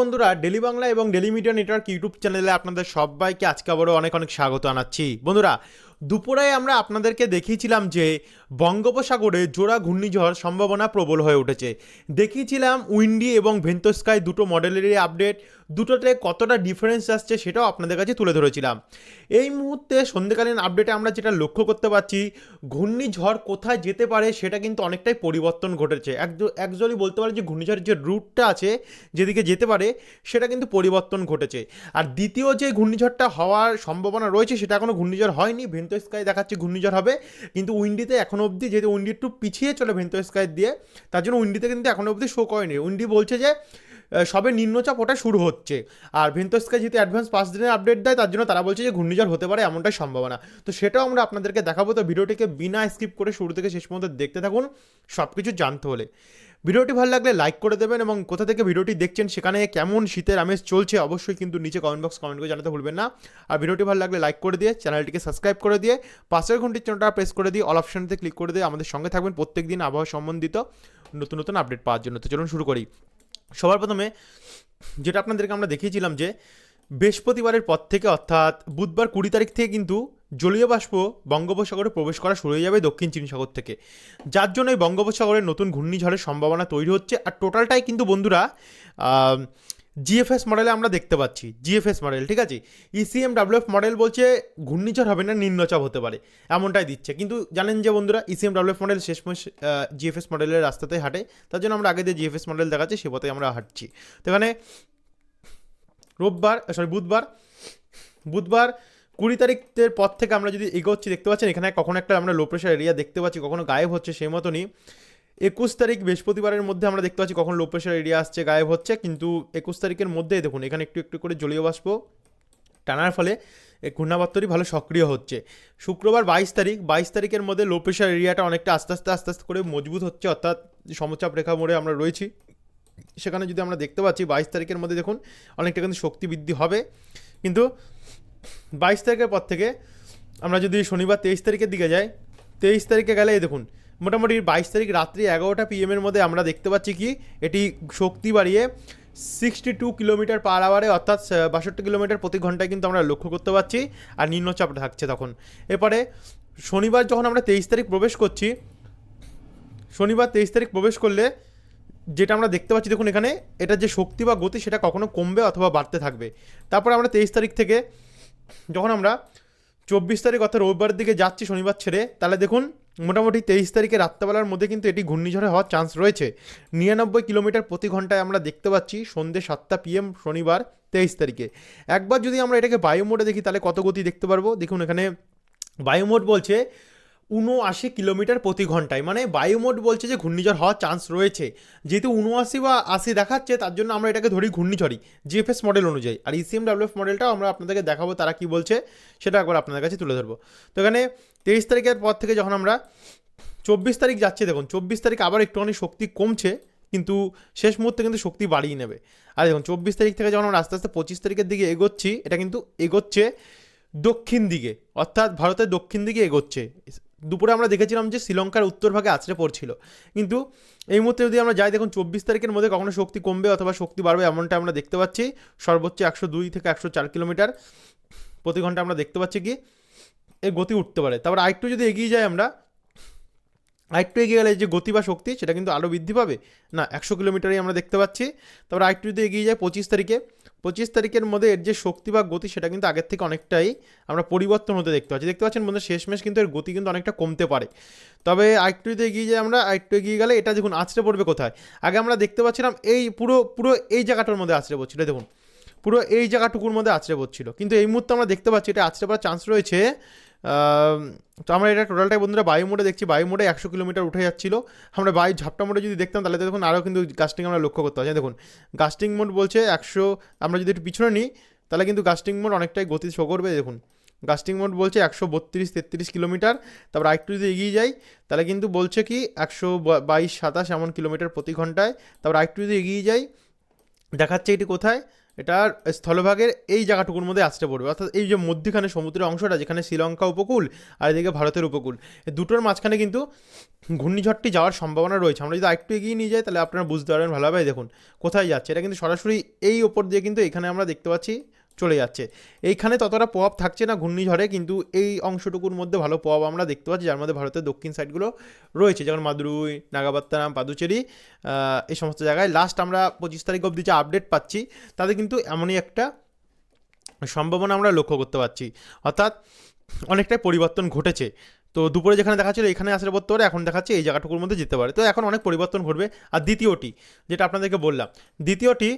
বন্ধুরা ডেলি বাংলা এবং daily media network YouTube চ্যানেলে আপনাদের সবাইকে আজকে আবারও অনেক অনেক স্বাগত জানাচ্ছি বন্ধুরা দুপুরে আমরা আপনাদেরকে দেখিয়েছিলাম যে বঙ্গোপসাগরে জোড়া ঘূর্ণিঝড় সম্ভাবনা প্রবল হয়ে উঠেছে। দেখিয়েছিলাম উইন্ডি এবং ভেন্তস্কাই দুটো মডেলেরই আপডেট। দুটোতে কতটা ডিফারেন্স আসছে সেটাও আপনাদের কাছে তুলে ধরেছিলাম। এই মুহূর্তে সন্ধ্যেকালীন আপডেটে আমরা যেটা লক্ষ্য করতে পারছি, ঘূর্ণিঝড় কোথায় যেতে পারে সেটা কিন্তু অনেকটাই পরিবর্তন ঘটেছে। একজনই বলতে পারে যে ঘূর্ণিঝড়ের যে রুটটা আছে, যেদিকে যেতে পারে, সেটা কিন্তু পরিবর্তন ঘটেছে। আর দ্বিতীয় যে ঘূর্ণিঝড়টা হওয়ার সম্ভাবনা রয়েছে, সেটা এখনও ঘূর্ণিঝড় হয়নি। ভেন্টো স্কাই দেখাচ্ছে, ঘূর্ণিঝড় হবে। কিন্তু উইন্ডিতে এখনও অবধি যেহেতু উইন্ডি একটু পিছিয়ে চলে ভেন্টো স্কাই দিয়ে, তার জন্য উইন্ডিতে কিন্তু এখনও অবধি শো করেনি। উইন্ডি বলছে যে সবে নিম্নচাপ ওটা শুরু হচ্ছে। আর ভেন্তস্কাই যেহেতু অ্যাডভান্স পাঁচ দিনের আপডেট দেয়, তার জন্য তারা বলছে যে, ঘূর্ণিঝড় হতে পারে এমনটাই সম্ভাবনা। তো সেটাও আমরা আপনাদেরকে দেখাবো। তো ভিডিওটিকে বিনা স্কিপ করে শুরু থেকে শেষ পর্যন্ত দেখতে থাকুন। সব কিছু জানতে হলে। ভিডিওটি ভালো লাগলে লাইক করে দেবেন এবং কোথা থেকে ভিডিওটি দেখছেন সেখানে কেমন শীতের আমেজ চলছে অবশ্যই কিন্তু নিচে কমেন্ট বক্স কমেন্ট করে জানাতে ভুলবেন না। আর ভিডিওটি ভালো লাগলে লাইক করে দিয়ে চ্যানেলটিকে সাবস্ক্রাইব করে দিয়ে পাশের ঘন্টির চিহ্নটা প্রেস করে দিয়ে অল অপশানতে ক্লিক করে দিয়ে আমাদের সঙ্গে থাকবেন প্রত্যেক দিন আবহাওয়া সম্বন্ধিত নতুন নতুন আপডেট পাওয়ার জন্য। তো চলুন শুরু করি। সবার প্রথমে যেটা আপনাদেরকে আমরা দেখিয়েছিলাম যে বৃহস্পতিবারের পর থেকে অর্থাৎ বুধবার কুড়ি তারিখ থেকে কিন্তু জলীয় বাষ্প বঙ্গোপসাগরে প্রবেশ করা শুরু হয়ে যাবে দক্ষিণ চীন সাগর থেকে। যার জন্য এই বঙ্গোপসাগরের নতুন ঘূর্ণিঝড়ের সম্ভাবনা তৈরি হচ্ছে। আর টোটালটাই কিন্তু বন্ধুরা জিএফএস মডেলে আমরা দেখতে পাচ্ছি। জিএফএস মডেল ঠিক আছে? ইসিএম ডাব্লিউএফ মডেল বলছে ঘূর্ণিঝড় হবে না, নিম্নচাপ হতে পারে, এমনটাই দিচ্ছে। কিন্তু জানেন যে বন্ধুরা ইসিএম ডাব্লিউএফ মডেল শেষমেশ জিএফএস মডেলের রাস্তাতে হাঁটে। তার জন্য আমরা আগে যে জিএফএস মডেল দেখাচ্ছি, সে পথে আমরা হাঁটছি। তো এখানে রোববার সরি বুধবার বুধবার কুড়ি তারিখের পর থেকে আমরা যদি এগোচ্ছি, দেখতে পাচ্ছেন এখানে কখনো একটা আমরা লো প্রেশার এরিয়া দেখতে পাচ্ছি, কখনো গায়েব হচ্ছে সেই মতনই। একুশ তারিখ বৃহস্পতিবারের মধ্যে আমরা দেখতে পাচ্ছি কখন লো প্রেশার এরিয়া আসছে, গায়েব হচ্ছে, কিন্তু একুশ তারিখের মধ্যে, দেখুন, এখানে একটু একটু করে জলীয় বাষ্প টানার ফলে এই ঘূর্ণাবর্তটি ভালো সক্রিয় হচ্ছে। শুক্রবার বাইশ তারিখ, বাইশ তারিখের মধ্যে লো প্রেশার এরিয়াটা অনেকটা আস্তে আস্তে আস্তে আস্তে করে মজবুত হচ্ছে, অর্থাৎ সমচাপ রেখা মোড়ে আমরা রয়েছি। সেখানে যদি আমরা দেখতে পাচ্ছি বাইশ তারিখের মধ্যে, দেখুন, অনেকটা কিন্তু শক্তি বৃদ্ধি হবে। কিন্তু বাইশ তারিখের পর থেকে আমরা যদি শনিবার তেইশ তারিখের দিকে যাই, তেইশ তারিখে গেলে এই দেখুন, মোটামুটি বাইশ তারিখ রাত্রি এগারোটা পিএমের মধ্যে আমরা দেখতে পাচ্ছি কি, এটি শক্তি বাড়িয়ে সিক্সটি টু কিলোমিটার পার আওয়ারে অর্থাৎ বাষট্টি কিলোমিটার প্রতি ঘন্টায় কিন্তু আমরা লক্ষ্য করতে পারছি আর নিম্নচাপ থাকছে তখন। এরপরে শনিবার যখন আমরা তেইশ তারিখ প্রবেশ করছি, শনিবার তেইশ তারিখ প্রবেশ করলে যেটা আমরা দেখতে পাচ্ছি দেখুন এখানে, এটা যে শক্তি বা গতি সেটা কখনো কমবে অথবা বাড়তে থাকবে। তারপর আমরা তেইশ তারিখ থেকে যখন আমরা চব্বিশ তারিখ অর্থাৎ রবিবার দিকে যাচ্ছি শনিবার ছেড়ে, তাহলে দেখুন মোটামুটি তেইশ তারিখে রাত্রেবেলার মধ্যে কিন্তু এটি ঘূর্ণিঝড়ে হওয়ার চান্স রয়েছে। নিরানব্বই কিলোমিটার প্রতি ঘন্টায় আমরা দেখতে পাচ্ছি সন্ধ্যে সাতটা পিএম শনিবার তেইশ তারিখে। একবার যদি আমরা এটাকে বায়ু মোডে দেখি, তাহলে কত গতি দেখতে পারব? দেখুন এখানে বায়ু মোড বলছে উনআশি কিলোমিটার প্রতি ঘন্টায়। মানে বায়ুমোড বলছে যে ঘূর্ণিঝড় হওয়ার চান্স রয়েছে। যেহেতু উনআশি বা আশি দেখাচ্ছে, তার জন্য আমরা এটাকে ধরি ঘূর্ণিঝড়ই। জিএফএস মডেল অনুযায়ী। আর ইসিএম ডাব্লিউএফ মডেলটাও আমরা আপনাদেরকে দেখাবো তারা কি বলছে, সেটা একবার আপনাদের কাছে তুলে ধরবো। তো এখানে তেইশ তারিখের পর থেকে যখন আমরা চব্বিশ তারিখ যাচ্ছে, দেখুন, চব্বিশ তারিখ আবার একটুখানি শক্তি কমছে, কিন্তু শেষ মুহূর্তে কিন্তু শক্তি বাড়িয়ে নেবে। আর দেখুন, চব্বিশ তারিখ থেকে যখন আমরা আস্তে আস্তে পঁচিশ তারিখের দিকে এগোচ্ছি, এটা কিন্তু এগোচ্ছে দক্ষিণ দিকে, অর্থাৎ ভারতের দক্ষিণ দিকে এগোচ্ছে। দুপুরে আমরা দেখেছিলাম যে শ্রীলঙ্কার উত্তর ভাগে আছড়ে পড়ছিল। কিন্তু এই মুহূর্তে যদি আমরা যাই, দেখুন চব্বিশ তারিখের মধ্যে কখনো শক্তি কমবে অথবা শক্তি বাড়বে এমনটা আমরা দেখতে পাচ্ছি। সর্বোচ্চ একশো দুই থেকে একশো চার কিলোমিটার প্রতি ঘণ্টা আমরা দেখতে পাচ্ছি কি এর গতি উঠতে পারে। তারপর আরেকটু যদি এগিয়ে যাই আমরা আরেকটু এগিয়ে গেলে যে গতি বা শক্তি, সেটা কিন্তু আরও বৃদ্ধি পাবে। না, একশো কিলোমিটারই আমরা দেখতে পাচ্ছি। তারপর আরেকটু যদি এগিয়ে যায় পঁচিশ তারিখে। পঁচিশ তারিখের মধ্যে এর যে শক্তি বা গতি, সেটা কিন্তু আগের থেকে অনেকটাই আমরা পরিবর্তন হতে দেখতে পাচ্ছি। দেখতে পাচ্ছেন বন্ধু শেষমেশ কিন্তু এর গতি কিন্তু অনেকটা কমতে পারে। তবে আরেকটু যদি এগিয়ে যাই আমরা, আরেকটু এগিয়ে গেলে এটা দেখুন, আছড়ে পড়বে কোথায়? আগে আমরা দেখতে পাচ্ছিলাম এই পুরো পুরো এই জায়গাটার মধ্যে আছড়ে পড়ছিল, দেখুন। পুরো এই জায়গাটুকুর মধ্যে আছড়ে পড়ছিল। কিন্তু এই মুহূর্তে আমরা দেখতে পাচ্ছি এটা আছড়ে পড়ার চান্স রয়েছে তো আমরা এটা টোটালটাই বন্ধুরা বায়ু মোডে দেখছি। বায়ু মোডে একশো কিলোমিটার উঠে যাচ্ছিল। আমরা বায়ু ঝাপটা মোডে যদি দেখতাম, তাহলে দেখুন আরও কিন্তু গাস্টিং আমরা লক্ষ্য করতে পারছি দেখুন গাস্টিং মোড বলছে একশো, আমরা যদি একটু পিছনে নিই, তাহলে কিন্তু গাস্টিং মোড অনেকটাই গতি শো করবে, দেখুন। গাস্টিং মোড বলছে একশো বত্রিশ, তেত্রিশ কিলোমিটার। তারপর আরেকটু যদি এগিয়ে যাই, তাহলে কিন্তু বলছে কি একশো বাইশ, সাতাশ এমন কিলোমিটার প্রতি ঘন্টায়। তারপর আরেকটু যদি এগিয়ে যাই, দেখাচ্ছে এটি কোথায়? এটার স্থলভাগের এই জায়গাটুকুর মধ্যে আসতে পড়বে। অর্থাৎ এই যে মধ্যখানে সমুদ্রের অংশটা, যেখানে শ্রীলঙ্কা উপকূল আর এদিকে ভারতের উপকূল দুটোর মাঝখানে কিন্তু ঘূর্ণিঝড়টি যাওয়ার সম্ভাবনা রয়েছে। আমরা যদি আরেকটু এগিয়ে নিয়ে যাই, তাহলে আপনারা বুঝতে পারবেন ভালোভাবে দেখুন, কোথায় যাচ্ছে? এটা কিন্তু সরাসরি এই ওপর দিয়ে কিন্তু এখানে আমরা দেখতে পাচ্ছি চলে যাচ্ছে। এইখানে ততটা প্রভাব থাকছে না ঘূর্ণিঝড়ে, কিন্তু এই অংশটুকুর মধ্যে ভালো প্রভাব আমরা দেখতে পাচ্ছি, যার মধ্যে ভারতের দক্ষিণ সাইডগুলো রয়েছে, যেমন মাদুরুই নাগাবাত্তারাম পাদুচেরি এই সমস্ত জায়গায়। লাস্ট আমরা পঁচিশ তারিখ অবধি যে আপডেট পাচ্ছি, তাতে কিন্তু এমনই একটা সম্ভাবনা আমরা লক্ষ্য করতে পারছি। অর্থাৎ অনেকটাই পরিবর্তন ঘটেছে। তো দুপুরে যেখানে দেখাচ্ছিল এখানে আসলে পড়তে পারে এখন দেখাচ্ছে এই জায়গাটুকুর মধ্যে যেতে পারে। তো এখন অনেক পরিবর্তন ঘটবে। আর দ্বিতীয়টি, যেটা আপনাদেরকে বললাম, দ্বিতীয়টি,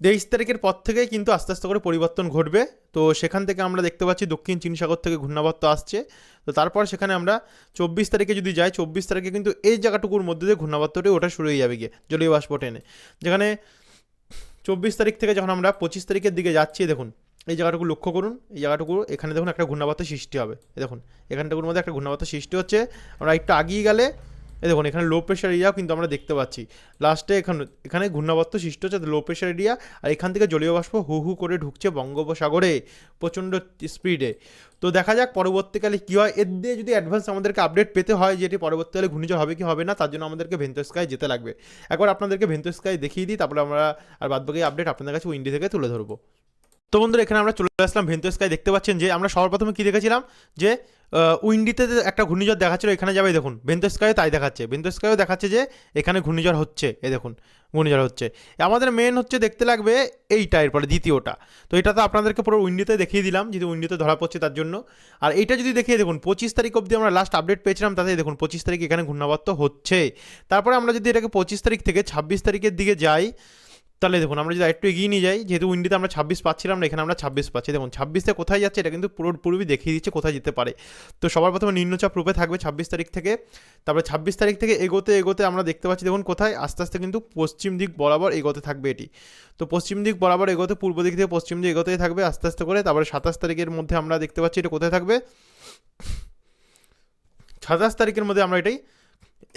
তেইশ তারিখের পর থেকেই কিন্তু আস্তে আস্তে করে পরিবর্তন ঘটবে। তো সেখান থেকে আমরা দেখতে পাচ্ছি দক্ষিণ চীন সাগর থেকে ঘূর্ণাবর্ত আসছে। তো তারপর সেখানে আমরা চব্বিশ তারিখে যদি যাই, চব্বিশ তারিখে কিন্তু এই জায়গাটুকুর মধ্যে দিয়ে ঘূর্ণাবর্তটি ওটা শুরু হয়ে যাবে গিয়ে জলীয় বাষ্প টেনে যেখানে চব্বিশ তারিখ থেকে যখন আমরা পঁচিশ তারিখের দিকে যাচ্ছি, দেখুন এই জায়গাটুকু লক্ষ্য করুন, এই জায়গাটুকু, এখানে দেখুন একটা ঘূর্ণাবর্ত সৃষ্টি হবে। দেখুন এখানটাকুর মধ্যে একটা ঘূর্ণাবর্ত সৃষ্টি হচ্ছে। আমরা একটু আগিয়ে গেলে, এই দেখুন, এখানে লো প্রেশার এরিয়াও কিন্তু আমরা দেখতে পাচ্ছি। লাস্টে এখানে এখানে ঘূর্ণাবর্ত সৃষ্টি হচ্ছে লো প্রেশার এরিয়া আর এখান থেকে জলীয় বাষ্প হু হু করে ঢুকছে বঙ্গোপসাগরে প্রচণ্ড স্পিডে তো দেখা যাক পরবর্তীকালে কী হয়। এর দিয়ে যদি অ্যাডভান্স আমাদেরকে আপডেট পেতে হয় যে এটি পরবর্তীকালে ঘূর্ণিঝড় হবে কি হবে না, তার জন্য আমাদেরকে ভেন্টোস্কায় যেতে লাগবে। একবার আপনাদেরকে ভেন্টোস্কায় দেখিয়ে দিই, তারপরে আমরা আর বাদবাকি আপডেট আপনাদের কাছে উইন্ডি থেকে তুলে ধরবো। তো বন্ধুরা, এখানে আমরা চলে আসলাম ভেন্টো স্কাই দেখতে পাচ্ছেন যে আমরা সর্বপ্রথমে কী দেখেছিলাম? যে উইন্ডিতে একটা ঘূর্ণিঝড় দেখাচ্ছিল, এখানে যাবে, দেখুন ভেন্টো স্কাইও তাই দেখাচ্ছে। ভেন্টো স্কাইও দেখাচ্ছে যে, এখানে ঘূর্ণিঝড় হচ্ছে এ দেখুন, ঘূর্ণিঝড় হচ্ছে। আমাদের মেন হচ্ছে, দেখতে লাগবে এইটা এরপরে, দ্বিতীয়টা। তো এটা তো আপনাদেরকে পুরো উইন্ডিতে দেখিয়ে দিলাম যদি উইন্ডিতে ধরা পড়ছে তার জন্য। আর এইটা যদি দেখিয়ে, দেখুন, পঁচিশ তারিখ অবধি আমরা লাস্ট আপডেট পেয়েছিলাম, তাতে, দেখুন, পঁচিশ তারিখ এখানে ঘূর্ণাবর্ত হচ্ছে। তারপরে আমরা যদি এটাকে পঁচিশ তারিখ থেকে ছাব্বিশ তারিখের দিকে যাই তাহলে দেখুন, আমরা যদি একটু এগিয়ে নিয়ে যাই, যেহেতু উইন্ডিতে আমরা ছাব্বিশ পাচ্ছিলাম না, এখানে আমরা ছাব্বিশ পাচ্ছি। দেখুন, ছাব্বিশে কোথায় যাচ্ছে, এটা কিন্তু পুরো পূর্বে দেখিয়ে দিচ্ছে কোথায় যেতে পারে। তো সবার প্রথমে নিম্নচাপ রূপে থাকবে ছাব্বিশ তারিখ থেকে। তারপরে ছাব্বিশ তারিখ থেকে এগোতে এগোতে আমরা দেখতে পাচ্ছি, দেখুন, কোথায়? আস্তে আস্তে কিন্তু পশ্চিম দিক বরাবর এগোতে থাকবে এটি। তো পশ্চিম দিক বরাবর এগোতে, পূর্ব দিক থেকে পশ্চিম দিক এগোতেই থাকবে আস্তে আস্তে করে। তারপরে সাতাশ তারিখের মধ্যে আমরা দেখতে পাচ্ছি এটা কোথায় থাকবে? সাতাশ তারিখের মধ্যে আমরা এটাই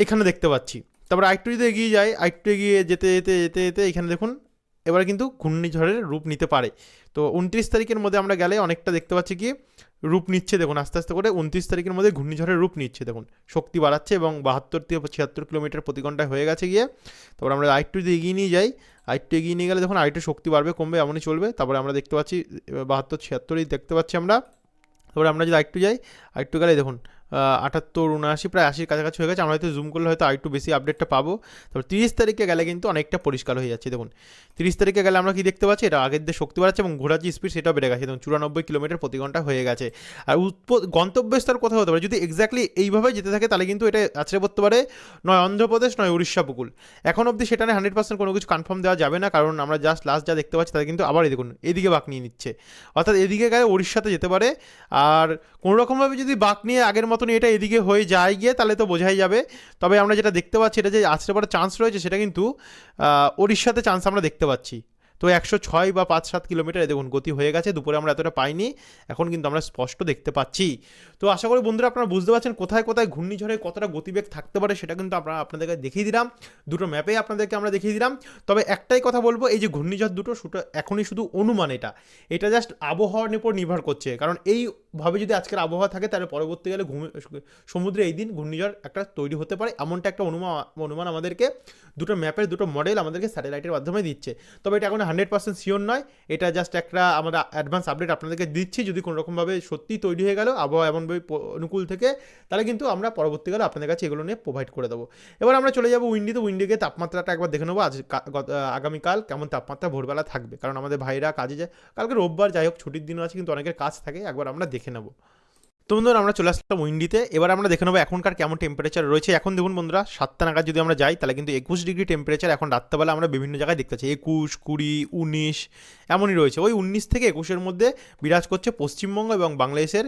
এখানে দেখতে পাচ্ছি। তারপরে আরেকটু যদি এগিয়ে যাই, আরেকটু এগিয়ে যেতে যেতে যেতে যেতে এখানে দেখুন, এবার কিন্তু ঘূর্ণিঝড়ের রূপ নিতে পারে। তো উনত্রিশ তারিখের মধ্যে আমরা গেলে অনেকটা দেখতে পাচ্ছি কি, রূপ নিচ্ছে দেখুন আস্তে আস্তে করে, উনত্রিশ তারিখের মধ্যে ঘূর্ণিঝড়ের রূপ নিচ্ছে দেখুন। শক্তি বাড়াচ্ছে এবং বাহাত্তর থেকে ছিয়াত্তর কিলোমিটার প্রতি ঘন্টায় হয়ে গেছে গিয়ে, তারপর আমরা আরেকটু যদি এগিয়ে নিয়ে যাই, আরেকটু এগিয়ে নিয়ে গেলে দেখুন আরেকটু শক্তি বাড়বে, কমবে, এমনই চলবে। তারপরে আমরা দেখতে পাচ্ছি বাহাত্তর, ছিয়াত্তরই দেখতে পাচ্ছি আমরা। তারপরে আমরা যদি আরেকটু যাই, আরেকটু গেলে দেখুন আটাত্তর, উনআশি, প্রায় আশির কাছাকাছি হয়ে গেছে। আমরা হয়তো জুম করলে হয়তো আরেকটু বেশি আপডেটটা পাবো। তারপর তিরিশ তারিখে গেলে কিন্তু অনেকটা পরিষ্কার হয়ে যাচ্ছে। দেখুন, তিরিশ তারিখে গেলে আমরা কি দেখতে পাচ্ছি? এটা আগের দিয়ে শক্তি বাড়াচ্ছে এবং ঘোরার যে স্পিড সেটাও বেড়ে গেছে। দেখুন, চুরানব্বই কিলোমিটার প্রতি ঘণ্টা হয়ে গেছে। আর উৎপ- গন্তব্যস্থল কোথায় হতে পারে? যদি এক্স্যাক্টলি এইভাবে যেতে থাকে, তাহলে কিন্তু এটা আছড়ে পড়তে পারে। নয় অন্ধ্রপ্রদেশ, নয় উড়িষ্যা উপকূল এখন অবধি সেটা নিয়ে হান্ড্রেড পার্সেন্ট কোনো কিছু কনফার্ম দেওয়া যাবে না। কারণ আমরা জাস্ট লাস্ট যা দেখতে পাচ্ছি, তাতে কিন্তু আবার দেখুন, এদিকে বাঁক নিয়ে নিচ্ছে। অর্থাৎ এদিকে গেলে উড়িষ্যাতে যেতে পারে। আর কোনো রকমভাবে যদি বাঁক নিয়ে আগের মতনই এটা এদিকে হয়ে যায় গিয়ে, তাহলে তো বোঝাই যাবে। তবে আমরা যেটা দেখতে পাচ্ছি, এটা যে আসতে পারার চান্স রয়েছে, সেটা কিন্তু ওড়িশাতে চান্স আমরা দেখতে পাচ্ছি। তো একশো ছয় বা পাঁচ সাত কিলোমিটার দেখুন, গতি হয়ে গেছে, দুপুরে আমরা এতটা পাইনি, এখন কিন্তু আমরা স্পষ্ট দেখতে পাচ্ছি। তো আশা করি বন্ধুরা আপনারা বুঝতে পারছেন কোথায় কোথায় ঘূর্ণিঝড়ে কতটা গতিবেগ থাকতে পারে সেটা কিন্তু আমরা আপনাদেরকে দেখিয়ে দিলাম, দুটো ম্যাপে আপনাদেরকে আমরা দেখিয়ে দিলাম। তবে একটাই কথা বলব, এই যে ঘূর্ণিঝড় দুটো শুধু এখনই শুধু অনুমান এটা এটা জাস্ট আবহাওয়ার উপর নির্ভর করছে, কারণ এইভাবে যদি আজকের আবহাওয়া থাকে তাহলে পরবর্তীকালে সমুদ্রে এই দিন ঘূর্ণিঝড় একটা তৈরি হতে পারে, এমনটা একটা অনুমান অনুমান আমাদেরকে দুটো ম্যাপের দুটো মডেল আমাদেরকে স্যাটেলাইটের মাধ্যমে দিচ্ছে। তবে এটা এখন হান্ড্রেড পার্সেন্ট শিওর নয়। এটা জাস্ট একটা আমরা অ্যাডভান্স আপডেট আপনাদেরকে দিচ্ছি। যদি কোনো রকমভাবে সত্যি তৈরি হয়ে গেল, আবহাওয়া এমনভাবে অনুকূল থেকে, তাহলে কিন্তু আমরা পরবর্তীকালে আপনাদের কাছে এগুলো নিয়ে প্রোভাইড করে দেবো। এবার আমরা চলে যাব উইন্ডিতে উইন্ডিকে তাপমাত্রাটা একবার দেখে নেব। আজ আগামীকাল কেমন তাপমাত্রা ভোরবেলা থাকবে। কারণ আমাদের ভাইরা কাজে যায়। কালকে রোববার যাই হোক, ছুটির দিনও আছে, কিন্তু অনেকের কাজ থাকে। একবার আমরা দেখে নেব। তো বন্ধুরা, আমরা চলে আসলাম উইন্ডিতে। এবার আমরা দেখে নেব এখনকার কেমন টেম্পারেচার রয়েছে। এখন দেখুন বন্ধুরা, সাতটা নাগাদ যদি আমরা যাই, তাহলে কিন্তু একুশ ডিগ্রি টেম্পারেচার এখন রাত্রেবেলা আমরা বিভিন্ন জায়গায় দেখতে পাচ্ছি। একুশ, কুড়ি, উনিশ, এমনই রয়েছে। ওই উনিশ থেকে একুশের মধ্যে বিরাজ করছে পশ্চিমবঙ্গ এবং বাংলাদেশের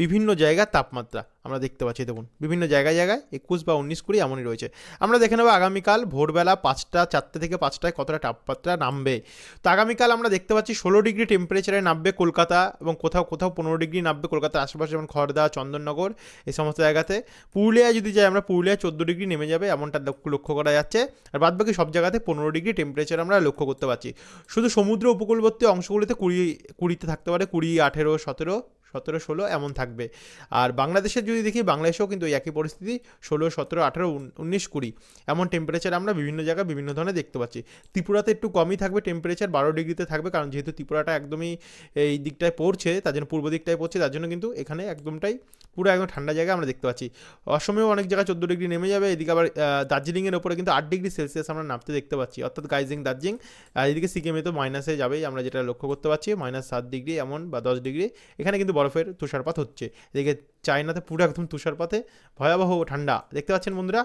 বিভিন্ন জায়গার তাপমাত্রা আমরা দেখতে পাচ্ছি, দেখুন, বিভিন্ন জায়গায় জায়গায় একুশ বা উনিশ কুড়ি এমনই রয়েছে। আমরা দেখে নেব আগামীকাল ভোরবেলা পাঁচটা, চারটে থেকে পাঁচটায় কতটা তাপমাত্রা নামবে। তো আগামীকাল আমরা দেখতে পাচ্ছি ষোলো ডিগ্রি টেম্পারেচারে নামবে কলকাতা এবং কোথাও কোথাও পনেরো ডিগ্রি নামবে কলকাতার আশেপাশে, যেমন খড়দা চন্দননগর, এই সমস্ত জায়গাতে। পুরুলিয়ায় যদি যাই আমরা, পুরুলিয়ায় চোদ্দ ডিগ্রি নেমে যাবে, এমনটা লক্ষ্য করা যাচ্ছে। আর বাদবাকি সব জায়গাতে পনেরো ডিগ্রি টেম্পারেচার আমরা লক্ষ্য করতে পারছি। শুধু সমুদ্র উপকূলবর্তী অংশগুলিতে কুড়ি, কুড়িতে থাকতে পারে, কুড়ি, আঠেরো, সতেরো সতেরো ষোলো এমন থাকবে। আর বাংলাদেশের যদি দেখি, বাংলাদেশেও কিন্তু একই পরিস্থিতি, ষোলো, সতেরো, আঠেরো, উন- উনিশ, কুড়ি এমন টেম্পারেচার আমরা বিভিন্ন জায়গায় বিভিন্ন ধরনের দেখতে পাচ্ছি। ত্রিপুরাতে একটু কমই থাকবে টেম্পারেচার বারো ডিগ্রিতে থাকবে, কারণ যেহেতু ত্রিপুরাটা একদমই এই দিকটায় পড়ছে, তার জন্য পূর্ব দিকটায় পড়ছে, তার জন্য কিন্তু এখানে একদমটাই পুরো একদম ঠান্ডা জায়গা আমরা দেখতে পাচ্ছি। অসমেও অনেক জায়গায় চোদ্দ ডিগ্রি নেমে যাবে, এদিকে আবার দার্জিলিংয়ের ওপরে কিন্তু আট ডিগ্রি সেলসিয়াস আমরা নামতে দেখতে পাচ্ছি। অর্থাৎ গাইজিং দার্জিলিং, আর এদিকে সিকিমে তো মাইনাসে যাবেই, আমরা যেটা লক্ষ্য করতে পারছি মাইনাস সাত ডিগ্রি এমন বা দশ ডিগ্রি। এখানে কিন্তু বরফের তুষারপাত হচ্ছে। এদিকে চায়নাতে পুরো একদম তুষারপাতে ভয়াবহ ঠান্ডা। দেখতে পাচ্ছেন বন্ধুরা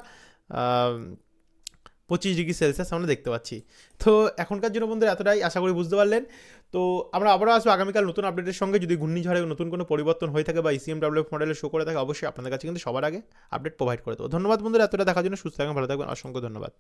পঁচিশ ডিগ্রি সেলসিয়াস আমরা দেখতে পাচ্ছি। তো এখনকার জন্য বন্ধুরা এতটাই, আশা করি বুঝতে পারলেন। তো আমরা আবারও আসব আগামীকাল নতুন আপডেটের সঙ্গে। যদি ঘূর্ণিঝড়ে নতুন কোনো পরিবর্তন হয়ে থাকে বা E ইসিএম ডাব্লিউ মডেলে শো করে থাকে, অবশ্যই আপনাদের কাছে কিন্তু সবার আগে আপডেট প্রোভাইড করে দেবো। ধন্যবাদ বন্ধুরা, এতটা দেখার জন্য। সুস্থ থাকবেন, ভালো থাকবেন। অসংখ্য ধন্যবাদ।